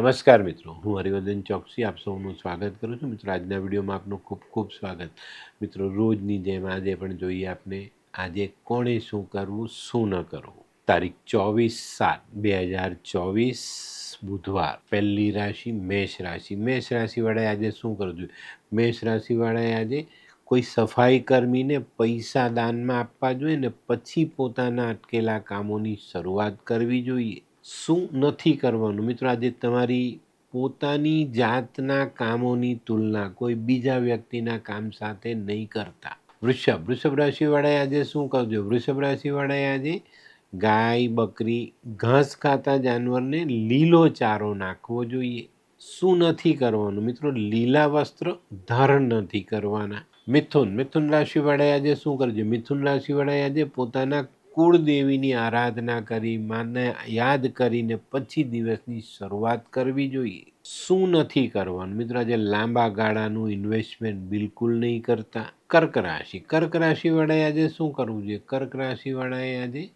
નમસ્કાર મિત્રો, હું હરિવર્ધન ચોકસી, આપ સૌનું સ્વાગત કરું છું. મિત્રો, આજના વિડીયોમાં આપનું ખૂબ ખૂબ સ્વાગત. મિત્રો, રોજની જેમ આજે પણ જોઈએ આપને, આજે કોણે શું કરવું, શું ન કરવું? તારીખ ચોવીસ સાત બે હજાર ચોવીસ, બુધવાર. પહેલી રાશિ મેષ રાશિ. મેષ રાશિવાળાએ આજે શું કરવું જોઈએ? મેષ રાશિવાળાએ આજે કોઈ સફાઈ કર્મીને પૈસા દાનમાં આપવા જોઈએ ને પછી પોતાના અટકેલા કામોની શરૂઆત કરવી જોઈએ. શું નથી કરવાનું? મિત્રો, આજે તમારી પોતાની જાતના કામોની તુલના, કોઈ બીજા વ્યક્તિના કામ સાથે નહીં કરતા. વૃષભ વૃષભ રાશિવાળાએ આજે શું કરજો? વૃષભ રાશિવાળાએ આજે ગાય, બકરી, ઘાસ ખાતા જાનવરને લીલો ચારો નાખવો જોઈએ. શું નથી કરવાનું? મિત્રો, લીલા વસ્ત્ર ધારણ નથી કરવાના. મિથુન મિથુન રાશિવાળાએ આજે શું કરજો? મિથુન રાશિવાળાએ આજે પોતાના કુળદેવીની આરાધના કરી, માને યાદ કરીને પછી દિવસની શરૂઆત કરવી જોઈએ. શું નથી કરવાનું? મિત્રો, આજે લાંબા ગાળાનું ઇન્વેસ્ટમેન્ટ બિલકુલ નહીં કરતા. કર્ક રાશિ. કર્ક રાશિવાળાએ આજે શું કરવું જોઈએ? કર્ક રાશિવાળાએ આજે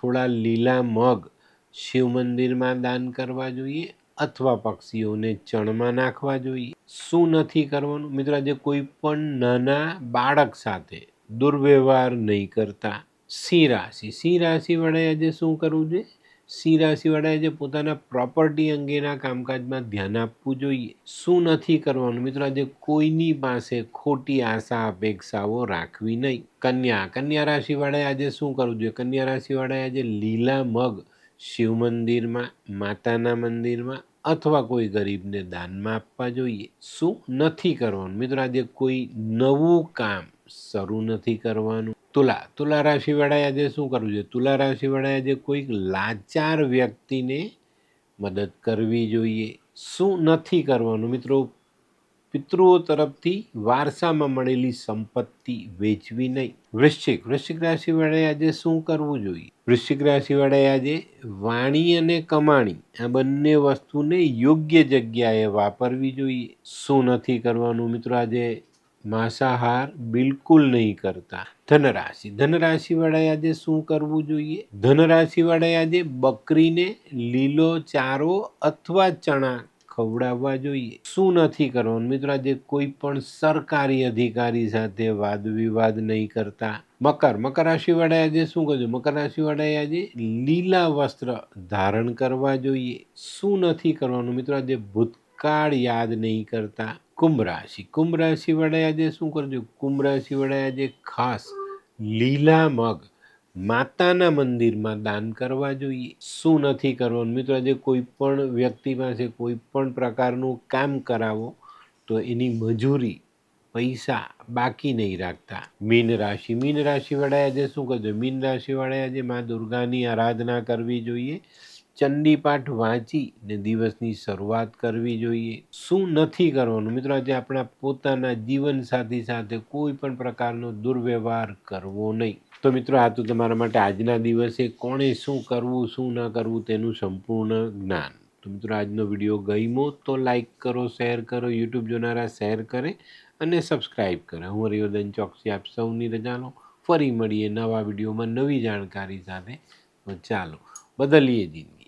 થોડા લીલા મગ શિવ મંદિરમાં દાન કરવા જોઈએ અથવા પક્ષીઓને ચણમાં નાખવા જોઈએ. શું નથી કરવાનું? મિત્રો, આજે કોઈ પણ નાના બાળક સાથે દુર્વ્યવહાર નહીં કરતા. સિંહ રાશિ. સિંહ રાશિવાળાએ આજે શું કરવું જોઈએ? સિંહ રાશિવાળાએ આજે પોતાના પ્રોપર્ટી અંગેના કામકાજમાં ધ્યાન આપવું જોઈએ. શું નથી કરવાનું? મિત્રો, આજે કોઈની પાસે ખોટી આશા, અપેક્ષાઓ રાખવી નહીં. કન્યા. કન્યા રાશિવાળાએ આજે શું કરવું જોઈએ? કન્યા રાશિવાળાએ આજે લીલા મગ શિવ મંદિરમાં, માતાના મંદિરમાં અથવા કોઈ ગરીબને દાનમાં આપવા જોઈએ. શું નથી કરવાનું? મિત્રો, આજે કોઈ નવું કામ શરૂ નથી કરવાનું. તુલા તુલા રાશિવાળાએ આજે શું કરવું જોઈએ તુલા રાશિવાળાએ આજે કોઈક લાચાર વ્યક્તિને મદદ કરવી જોઈએ. શું નથી કરવાનું? મિત્રો, પિતૃઓ તરફથી વારસામાં મળેલી સંપત્તિ વેચવી નહીં. વૃશ્ચિક વૃશ્ચિક રાશિવાળાએ આજે શું કરવું જોઈએ? વૃશ્ચિક રાશિવાળાએ આજે વાણી અને કમાણી, આ બંને વસ્તુને યોગ્ય જગ્યાએ વાપરવી જોઈએ. શું નથી કરવાનું? મિત્રો, આજે માંસાહાર બિલકુલ નહીં કરતા. ધનરાશિ. ધનરાશિવાળાએ આજે શું કરવું જોઈએ? ધનરાશિવાળાએ આજે બકરીને લીલો ચારો અથવા ચણા ખવડાવવા જોઈએ. શું નથી કરવાનું? મિત્રો, આજે કોઈ પણ સરકારી અધિકારી સાથે વાદ વિવાદ નહીં કરતા. મકર. મકર રાશિવાળાએ આજે શું કરજો મકર રાશિવાળાએ આજે લીલા વસ્ત્ર ધારણ કરવા જોઈએ. શું નથી કરવાનું? મિત્રો, આજે ભૂતકાળ યાદ નહીં કરતા. કુંભ રાશિ. કુંભ રાશિવાળાએ આજે શું કરજો? કુંભ રાશિવાળાએ આજે ખાસ લીલા મગ માતાના મંદિરમાં દાન કરવા જોઈએ. શું નથી કરવાનું? મિત્રો, આજે કોઈ પણ વ્યક્તિ પાસે કોઈ પણ પ્રકારનું કામ કરાવો તો એની મજૂરી, પૈસા બાકી નહીં રાખતા. મીન રાશિ. મીન રાશિવાળાએ આજે શું કરજો? મીન રાશિવાળાએ આજે મા દુર્ગાની આરાધના કરવી જોઈએ. ચંડી વાંચીને દિવસની શરૂઆત કરવી જોઈએ. શું નથી કરવાનું? મિત્રો, આજે આપણા પોતાના જીવનસાથી સાથે કોઈ પણ પ્રકારનો દુર્વ્યવહાર કરવો નહીં. તો મિત્રો, આ તો તમારા માટે આજના દિવસે કોણે શું કરવું, શું ન કરવું તેનું સંપૂર્ણ જ્ઞાન. તો મિત્રો, આજનો વીડિયો ગમ્યો તો લાઈક કરો, શેર કરો, યુટ્યુબ જોનારા શેર કરે અને સબસ્ક્રાઈબ કરે. હું હરિવર્ધન ચોકસી આપ સૌની રજા લો ફરી મળીએ નવા વિડીયોમાં નવી જાણકારી સાથે. ચાલો, બદલીએ જિંદગી.